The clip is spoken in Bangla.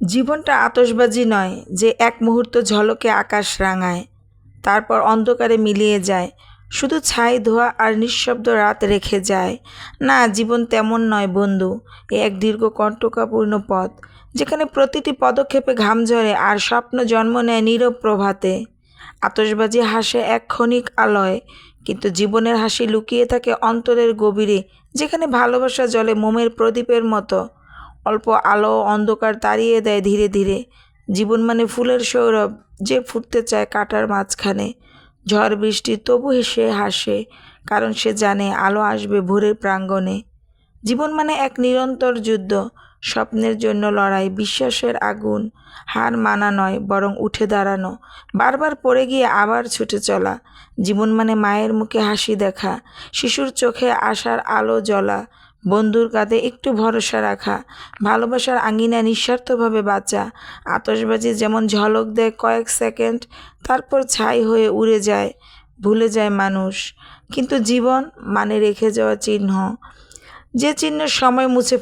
জীবনটা আতসবাজি নয় যে এক মুহূর্ত ঝলকে আকাশ রাঙায়, তারপর অন্ধকারে মিলিয়ে যায়, শুধু ছাই ধোয়া আর নিঃশব্দ রাত রেখে যায়। না, জীবন তেমন নয় বন্ধু, এ এক দীর্ঘ কণ্টকাপূর্ণ পথ, যেখানে প্রতিটি পদক্ষেপে ঘাম ঝরে আর স্বপ্ন জন্ম নেয় নীরব প্রভাতে। আতসবাজি হাসে এক ক্ষণিক আলোয়, কিন্তু জীবনের হাসি লুকিয়ে থাকে অন্তরের গভীরে, যেখানে ভালোবাসা জলে মোমের প্রদীপের মতো। অল্প আলো অন্ধকার তাড়িয়ে দেয় ধীরে ধীরে। জীবন মানে ফুলের সৌরভ, যে ফুটতে চায় কাটার মাঝখানে। ঝড় বৃষ্টি তবু সে হাসে, কারণ সে জানে আলো আসবে ভোরের প্রাঙ্গণে। জীবন মানে এক নিরন্তর যুদ্ধ, স্বপ্নের জন্য লড়াই, বিশ্বাসের আগুন। হার মানা নয়, বরং উঠে দাঁড়ানো। বারবার পড়ে গিয়ে আবার ছুটে চলা। জীবন মানে মায়ের মুখে হাসি দেখা, শিশুর চোখে আশার আলো জ্বলা। বন্ধুর কাঁধে একটু ভরসা রাখা, ভালোবাসার আঙিনা নিঃস্বার্থভাবে বাঁচা আতসবাজি যেমন ঝলক দেয় কয়েক সেকেন্ড, তারপর ছাই হয়ে উড়ে যায়, ভুলে যায় মানুষ। কিন্তু জীবন মানে রেখে যাওয়া চিহ্ন। যে চিহ্ন সময় মুছে